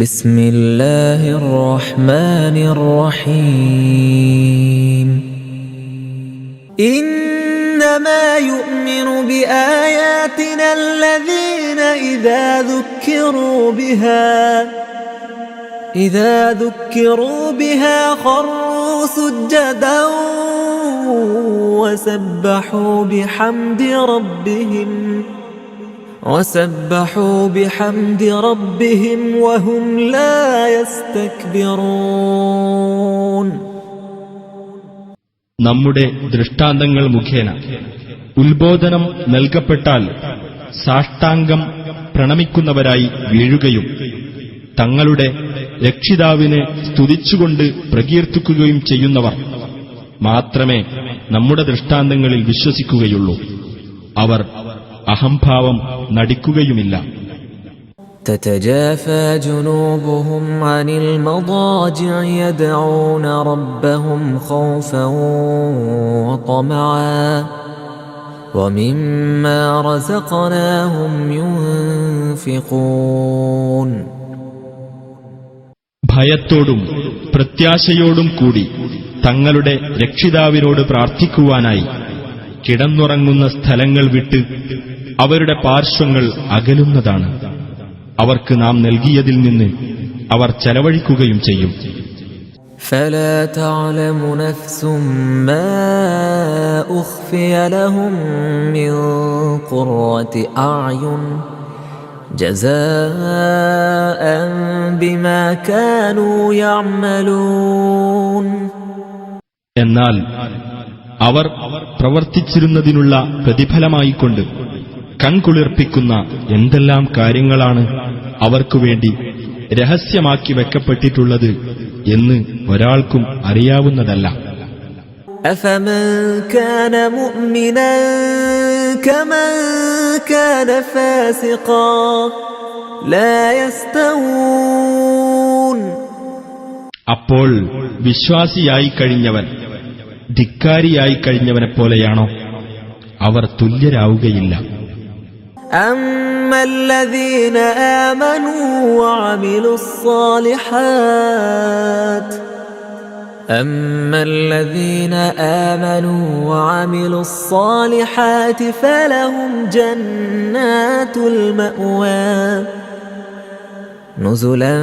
بسم الله الرحمن الرحيم إنما يؤمن بآياتنا الذين إذا ذكروا بها إذا ذكروا بها خروا سجدا وسبحوا بحمد ربهم. وسبحوا بحمد ربهم وهم لا يستكبرون നമ്മുടെ ദൃഷ്ടാന്തങ്ങൾ മുഖേന ഉത്ബോധനം നൽകപ്പെട്ടാൽ സാഷ്ടാംഗം പ്രണമിക്കുന്നവരായി വീഴുകയും തങ്ങളുടെ രക്ഷിതാവിനെ സ്തുതിച്ചുകൊണ്ട് പ്രകീർത്തിക്കുകയും ചെയ്യുന്നവർ മാത്രമേ നമ്മുടെ ദൃഷ്ടാന്തങ്ങളിൽ വിശ്വസിക്കുകയുള്ളൂ അവർ അഹംഭാവം നടിക്കുകയുമില്ല تتجافى جنوبهم عن المضاجع يدعون ربهم خوفا وطمعا ومما رزقناهم ينفقون ഭയത്തോടും പ്രത്യാശയോടും കൂടി തങ്ങളുടെ രക്ഷിതാവിനോട് പ്രാർത്ഥിക്കുവാനായി കിടന്നുറങ്ങുന്ന സ്ഥലങ്ങൾ വിട്ട് അവരുടെ പാർശ്വങ്ങൾ അകലുന്നതാണ് അവർക്ക് നാം നൽകിയതിൽ നിന്ന് അവർ ചെലവഴിക്കുകയും ചെയ്യും فلا تعلم نفس ما أخفي لهم من قرة أعين جزاء بما كانوا يعملون എന്നാൽ അവർ പ്രവർത്തിച്ചിരുന്നതിനുള്ള പ്രതിഫലമായിക്കൊണ്ട് കൺകുളിർപ്പിക്കുന്ന എന്തെല്ലാം കാര്യങ്ങളാണ് അവർക്കുവേണ്ടി രഹസ്യമാക്കി വെക്കപ്പെട്ടിട്ടുള്ളത് എന്ന് ഒരാൾക്കും അറിയാവുന്നതല്ല أفمن كان مؤمنا كمن كان فاسقا لا يستوون അപ്പോൾ വിശ്വാസിയായി കഴിഞ്ഞവൻ ധിക്കാരിയായി കഴിഞ്ഞവനെ പോലെയാണോ അവർ തുല്യരാവുകയില്ല أما الذين آمنوا وعملوا الصالحات أما الذين آمنوا وعملوا الصالحات فلهم جنات المأوى نزلا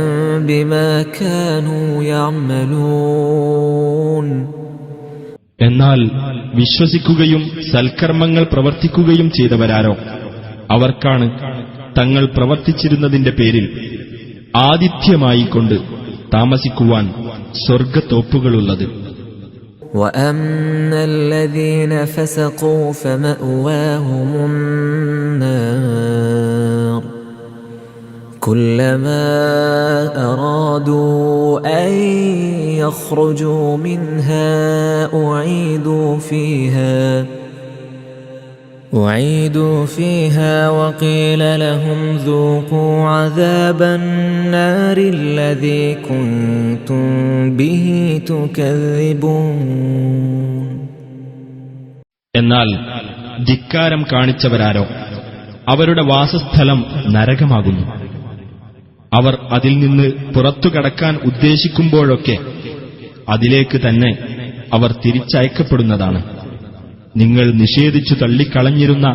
بما كانوا يعملون എന്നാൽ വിശ്വസിക്കുകയും സൽക്കർമ്മങ്ങൾ പ്രവർത്തിക്കുകയും ചെയ്തവരാരോ അവർക്കാണ് തങ്ങൾ പ്രവർത്തിച്ചിരുന്നതിന്റെ പേരിൽ ആതിഥ്യമായി കൊണ്ട് താമസിക്കുവാൻ സ്വർഗത്തോപ്പുകളുള്ളത് وأما الذين فسقوا فمأواهم النار كلما أرادوا أن يخرجوا منها أعيدوا فيها أعيدوا فيها وقيل لهم ذوقوا عذاب النار الذي كنتم به تكذبون എന്നാൽ ധിക്കാരം കാണിച്ചവരാരോ അവരുടെ വാസസ്ഥലം നരകമാകുന്നു അവർ അതിൽ നിന്ന് പുറത്തു കടക്കാൻ ഉദ്ദേശിക്കുമ്പോഴൊക്കെ അതിലേക്ക് തന്നെ അവർ തിരിച്ചയക്കപ്പെടുന്നതാണ് നിങ്ങൾ നിഷേധിച്ചു തള്ളിക്കളഞ്ഞിരുന്ന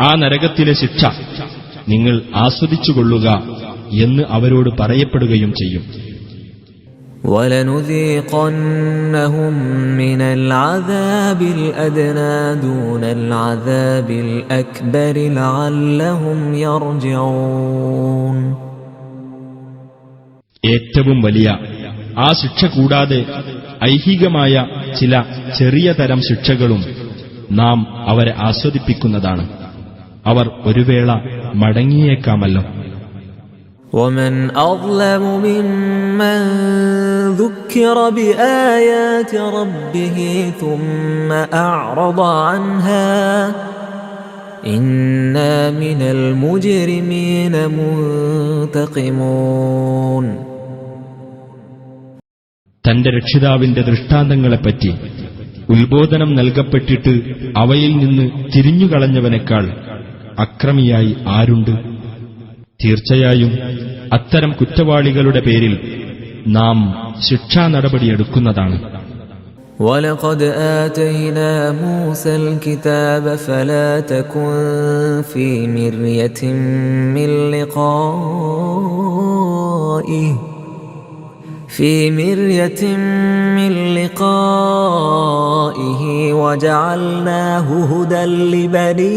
ആ നരകത്തിലെ ശിക്ഷ നിങ്ങൾ ആസ്വദിച്ചുകൊള്ളുക എന്ന് അവരോട് പറയപ്പെടുകയും ചെയ്യും ولنذيقنهم من العذاب الأدنى دون العذاب الأكبر لعلهم يرجعون ഏറ്റവും വലിയ ആ ശിക്ഷ കൂടാതെ ഐഹികമായ ചില ചെറിയ തരം ശിക്ഷകളും നാം അവരെ ആസ്വദിപ്പിക്കുന്നതാണ് അവർ ഒരു വേള മടങ്ങിയേക്കാമല്ലോ ومن أظلم ممن ذكر بآيات ربه ثم أعرض عنها إنا من المجرمين منتقمون തന്റെ രക്ഷിതാവിന്റെ ദൃഷ്ടാന്തങ്ങളെപ്പറ്റി ഉത്ബോധനം നൽകപ്പെട്ടിട്ട് അവയിൽ നിന്ന് തിരിഞ്ഞുകളഞ്ഞവനേക്കാൾ അക്രമിയായി ആരുണ്ട് തീർച്ചയായും അത്തരം കുറ്റവാളികളുടെ പേരിൽ നാം ശിക്ഷാ നടപടിയെടുക്കുന്നതാണ് ولقد آتينا موسى الكتاب فلا تكن في مرية من لقائه في مرية من لقائه وجعلناه هدى لبني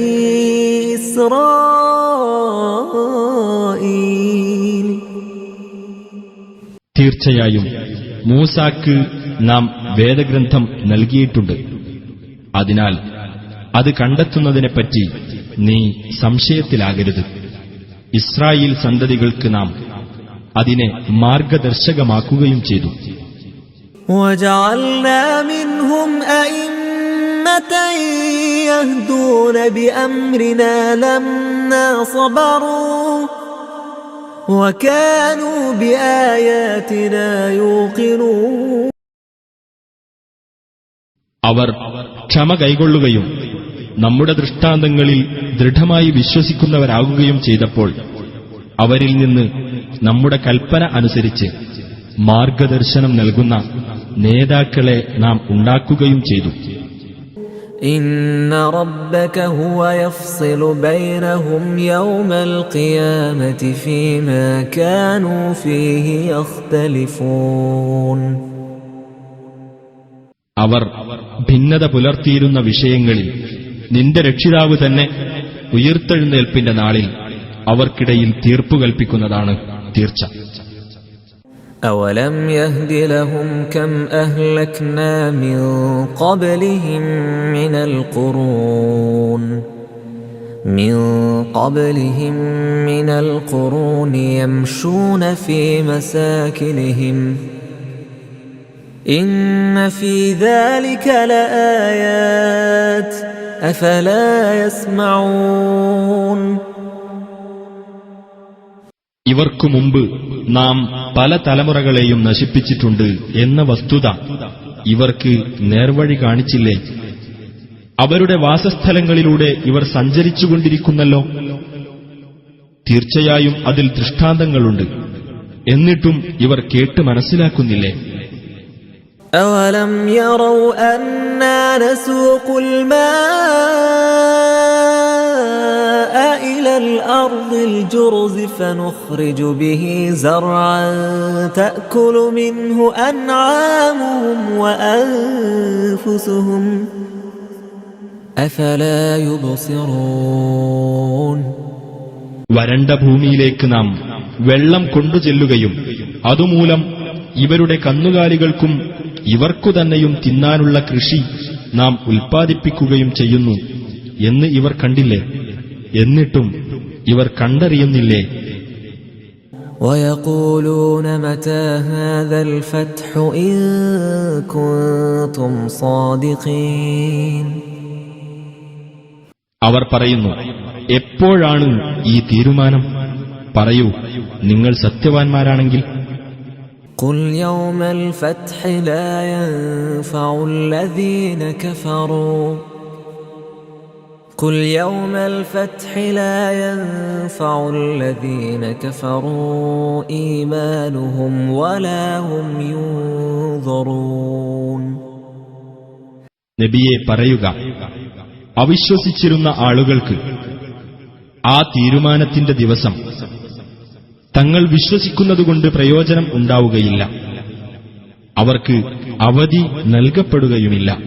إسرائيل തീർച്ചയായും മൂസാക്ക് നാം വേദഗ്രന്ഥം നൽകിയിട്ടുണ്ട് അതിനാൽ അത് കണ്ടെത്തുന്നതിനെപ്പറ്റി നീ സംശയത്തിലാകരുത് ഇസ്രായേൽ സന്തതികൾക്ക് നാം അതിനെ മാർഗദർശകമാക്കുകയും ചെയ്തു وجعلنا منهم أئمة يهدون بأمرنا لما صبروا وكانوا بآياتنا يوقنون അവർ ക്ഷമ കൈകൊള്ളുകയും നമ്മുടെ ദൃഷ്ടാന്തങ്ങളിൽ ദൃഢമായി വിശ്വസിക്കുന്നവരാകുകയും ചെയ്തപ്പോൾ അവരിൽ നിന്ന് നമ്മുടെ കൽപ്പന അനുസരിച്ച് മാർഗദർശനം നൽകുന്ന നേതാക്കളെ നാം ഉണ്ടാക്കുകയും ചെയ്തു. അവർ ഭിന്നത പുലർത്തിയിരുന്ന വിഷയങ്ങളിൽ നിന്റെ രക്ഷിതാവ് തന്നെ ഉയർത്തെഴുന്നേൽപ്പിന്റെ നാളിൽ അവർക്കിടയിൽ തീർപ്പു കൽപ്പിക്കുന്നതാണ്. തീർച്ച أولم يهد لهم كم أهلكنا من قبلهم من القرون من قبلهم من القرون يمشون في مساكنهم إن في ذلك لآيات أفلا يسمعون ഇവർക്കു മുമ്പ് നാം പല തലമുറകളെയും നശിപ്പിച്ചിട്ടുണ്ട് എന്ന വസ്തുത ഇവർക്ക് നേർവഴി കാണിച്ചില്ലേ അവരുടെ വാസസ്ഥലങ്ങളിലൂടെ ഇവർ സഞ്ചരിച്ചുകൊണ്ടിരിക്കുന്നല്ലോ തീർച്ചയായും അതിൽ ദൃഷ്ടാന്തങ്ങളുണ്ട് എന്നിട്ടും ഇവർ കേട്ട് മനസ്സിലാക്കുന്നില്ലേ أولم يروا أنا نسوق الماء إلى الأرض الجرز فنخرج به زرعا تأكل منه أنعامهم وأنفسهم أفلا يبصرون വരണ്ട ഭൂമിയിലേക്ക് നാം വെള്ളം കൊണ്ടുചെല്ലുകയും അതുമൂലം ഇവരുടെ കന്നുകാലികൾക്കും ഇവർക്കു തന്നെയും തിന്നാനുള്ള കൃഷി നാം ഉൽപ്പാദിപ്പിക്കുകയും ചെയ്യുന്നു എന്ന് ഇവർ കണ്ടില്ലേ എന്നിട്ടും ഇവർ കണ്ടറിയുന്നില്ലേ ويقولون متى هذا الفتح إن كنتم صادقين അവർ പറയുന്നു എപ്പോഴാണ് ഈ തീരുമാനം പറയൂ നിങ്ങൾ സത്യവാൻമാരാണെങ്കിൽ قل يوم الفتح لا ينفع الذين كفروا قل يوم الفتح لا ينفع الذين كفروا إيمانهم ولا هم ينظرون നബിയെ പറയുക അവിശ്വസിച്ചിരുന്ന ആളുകൾക്ക് ആ തീരുമാനത്തിന്റെ ദിവസം തങ്ങൾ വിശ്വസിക്കുന്നതുകൊണ്ട് പ്രയോജനം ഉണ്ടാവുകയില്ല അവർക്ക് അവധി നൽകപ്പെടുകയുമില്ല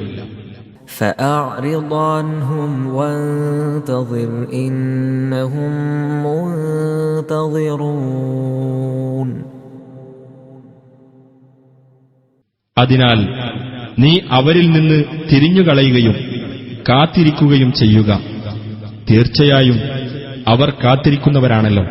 فأعرض عنهم وانتظر إنهم منتظرون അതിനാൽ നീ അവരിൽ നിന്ന് തിരിഞ്ഞുകളയുകയും കാത്തിരിക്കുകയും ചെയ്യുക തീർച്ചയായും അവർ കാത്തിരിക്കുന്നവരാണല്ലോ